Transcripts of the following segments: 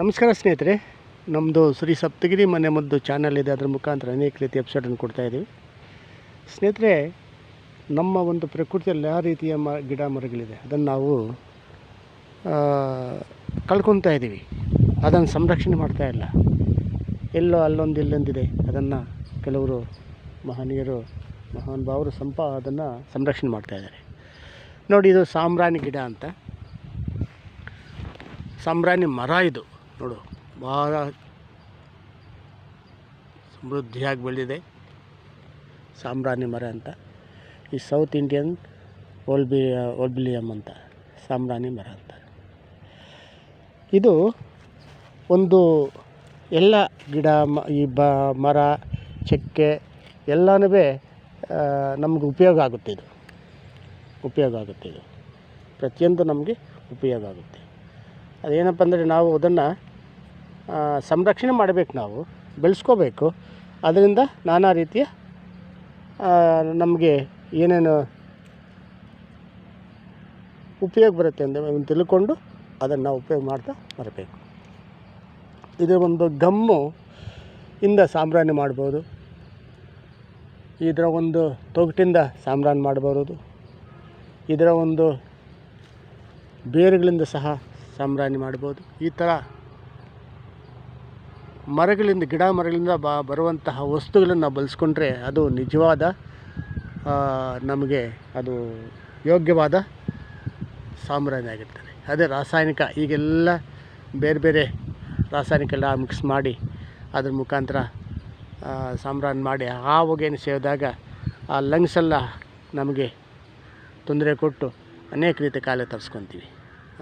ನಮಸ್ಕಾರ ಸ್ನೇಹಿತರೆ ನಮ್ಮದು ಶ್ರೀ ಸಪ್ತಗಿರಿ ಮನೆ ಮದ್ದು ಚಾನಲ್ ಇದೆ, ಅದರ ಮುಖಾಂತರ ಅನೇಕ ರೀತಿ ಎಪಿಸೋಡನ್ನು ಕೊಡ್ತಾಯಿದ್ದೀವಿ ಸ್ನೇಹಿತರೆ, ನಮ್ಮ ಒಂದು ಪ್ರಕೃತಿಯಲ್ಲಿ ಯಾವ ರೀತಿಯ ಮ, ಗಿಡ ಮರಗಳಿದೆ. ಅದನ್ನು ನಾವು ಕಳ್ಕೊತಾ ಇದ್ದೀವಿ ಅದನ್ನು ಸಂರಕ್ಷಣೆ ಮಾಡ್ತಾ ಇಲ್ಲ. ಎಲ್ಲೋ ಅಲ್ಲೊಂದು ಇಲ್ಲೊಂದಿದೆ. ಅದನ್ನು ಕೆಲವರು ಮಹನೀಯರು, ಮಹಾನ್ ಭಾವರು ಸಂಪ ಅದನ್ನು ಸಂರಕ್ಷಣೆ ಮಾಡ್ತಾ ಇದ್ದಾರೆ. ನೋಡಿ, ಇದು ಸಾಂಬ್ರಾಣಿ ಗಿಡ ಅಂತ. ಸಾಂಬ್ರಾಣಿ ಮರ ಇದು. ನೋಡು, ಭಾಳ ಸಮೃದ್ಧಿಯಾಗಿ ಬೆಳೆದಿದೆ. ಸಾಂಬ್ರಾಣಿ ಮರ ಅಂತ. ಈ ಸೌತ್ ಇಂಡಿಯನ್ ಓಲ್ಬಿ ಓಲ್ಬಿಲಿಯಮ್ ಅಂತ ಸಾಂಬ್ರಾಣಿ ಮರ ಅಂತ. ಇದು ಒಂದು ಎಲ್ಲ ಗಿಡ, ಮ, ಈ ಬ, ಮರ, ಚಕ್ಕೆ ಎಲ್ಲನೂ ನಮ್ಗೆ ಉಪಯೋಗ ಆಗುತ್ತೆ ಇದು. ಉಪಯೋಗ ಆಗುತ್ತೆ ಇದು. ಪ್ರತಿಯೊಂದು ನಮಗೆ ಉಪಯೋಗ ಆಗುತ್ತೆ. ಅದೇನಪ್ಪ ಅಂದರೆ ನಾವು ಅದನ್ನು ಸಂರಕ್ಷಣೆ ಮಾಡಬೇಕು ನಾವು, ಬೆಳೆಸ್ಕೋಬೇಕು. ಅದರಿಂದ ನಾನಾ ರೀತಿಯ ನಮಗೆ ಏನೇನು ಉಪಯೋಗ ಬರುತ್ತೆ ಅಂತ ತಿಳ್ಕೊಂಡು ಅದನ್ನು ನಾವು ಉಪಯೋಗ ಮಾಡ್ತಾ ಬರಬೇಕು. ಇದು ಒಂದು ಗಮ್ಮು ಇಂದ ಸಾಂಬ್ರಾಣಿ ಮಾಡ್ಬೋದು. ಇದರ ಒಂದು ತೊಗಟಿಂದ ಸಾಂಬ್ರಾಣಿ ಮಾಡಬಾರದು ಇದರ ಒಂದು ಬೇರುಗಳಿಂದ ಸಹ ಸಾಂಬ್ರಾಣಿ ಮಾಡ್ಬೋದು. ಈ ಥರ ಮರಗಳಿಂದ, ಗಿಡ ಮರಗಳಿಂದ ಬ, ಬರುವಂತಹ ವಸ್ತುಗಳನ್ನು ಬಳಸ್ಕೊಂಡ್ರೆ ಅದು ನಿಜವಾದ ನಮಗೆ ಅದು ಯೋಗ್ಯವಾದ ಸಾಮ್ರಾಜ್ಯ ಆಗಿರ್ತದೆ. ಅದೇ ರಾಸಾಯನಿಕ, ಈಗೆಲ್ಲ ಬೇರೆ ಬೇರೆ ರಾಸಾಯನಿಕ ಎಲ್ಲ ಮಿಕ್ಸ್ ಮಾಡಿ ಅದ್ರ ಮುಖಾಂತರ ಸಾಂಬ್ರಾಣಿ ಮಾಡಿ ಆ ಹೊಗೆಯನ್ನು ಸೇವಿದಾಗ ಆ ಲಂಗ್ಸ್ ಎಲ್ಲ ನಮಗೆ ತೊಂದರೆ ಕೊಟ್ಟು ಅನೇಕ ರೀತಿ ಕಾಯಿಲೆ ತರಿಸ್ಕೊತೀವಿ.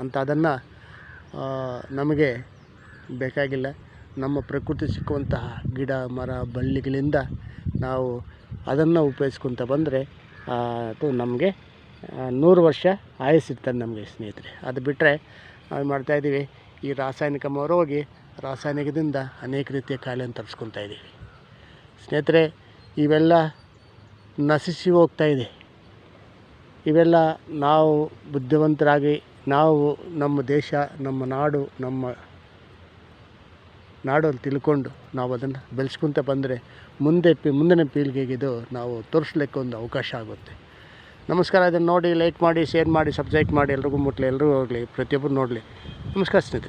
ಅಂತ ಅದನ್ನು ನಮಗೆ ಬೇಕಾಗಿಲ್ಲ. ನಮ್ಮ ಪ್ರಕೃತಿ ಸಿಕ್ಕುವಂತಹ ಗಿಡ, ಮರ, ಬಳ್ಳಿಗಳಿಂದ ನಾವು ಅದನ್ನು ಉಪಯೋಗಿಸ್ಕೊತ ಬಂದರೆ ಅದು ನಮಗೆ ನೂರು ವರ್ಷ ಆಯಸ್ಸಿರ್ತದೆ ನಮಗೆ ಸ್ನೇಹಿತರೆ. ಅದು ಬಿಟ್ಟರೆ ನಾವು ಮಾಡ್ತಾಯಿದ್ದೀವಿ ಈ ರಾಸಾಯನಿಕ ಹೋಗಿ ರಾಸಾಯನಿಕದಿಂದ ಅನೇಕ ರೀತಿಯ ಕಾಯಿಲೆಯನ್ನು ತರಿಸ್ಕೊತಾ ಇದ್ದೀವಿ ಸ್ನೇಹಿತರೆ, ಇವೆಲ್ಲ ನಶಿಸಿ ಹೋಗ್ತಾ ಇದೆ. ಇವೆಲ್ಲ ನಾವು ಬುದ್ಧಿವಂತರಾಗಿ, ನಾವು ನಮ್ಮ ದೇಶ, ನಮ್ಮ ನಾಡು, ನಮ್ಮ ನಾಡು ತಿಳ್ಕೊಂಡು ನಾವು ಅದನ್ನು ಬೆಳೆಸ್ಕೊತ ಬಂದರೆ ಮುಂದೆ ಪಿ, ಮುಂದಿನ ಪೀಳಿಗೆಗಿದು ನಾವು ತೋರಿಸ್ಲಿಕ್ಕೆ ಒಂದು ಅವಕಾಶ ಆಗುತ್ತೆ. ನಮಸ್ಕಾರ ಅದನ್ನು ನೋಡಿ ಲೈಕ್ ಮಾಡಿ ಶೇರ್ ಮಾಡಿ ಸಬ್ಸ್ಕ್ರೈಬ್ ಮಾಡಿ, ಎಲ್ರಿಗೂ ಮುಟ್ಲಿ ಎಲ್ಲರೂ ಹೋಗಲಿ ಪ್ರತಿಯೊಬ್ಬರು ನೋಡಲಿ. ನಮಸ್ಕಾರ ಸ್ನೇಹಿತರೆ.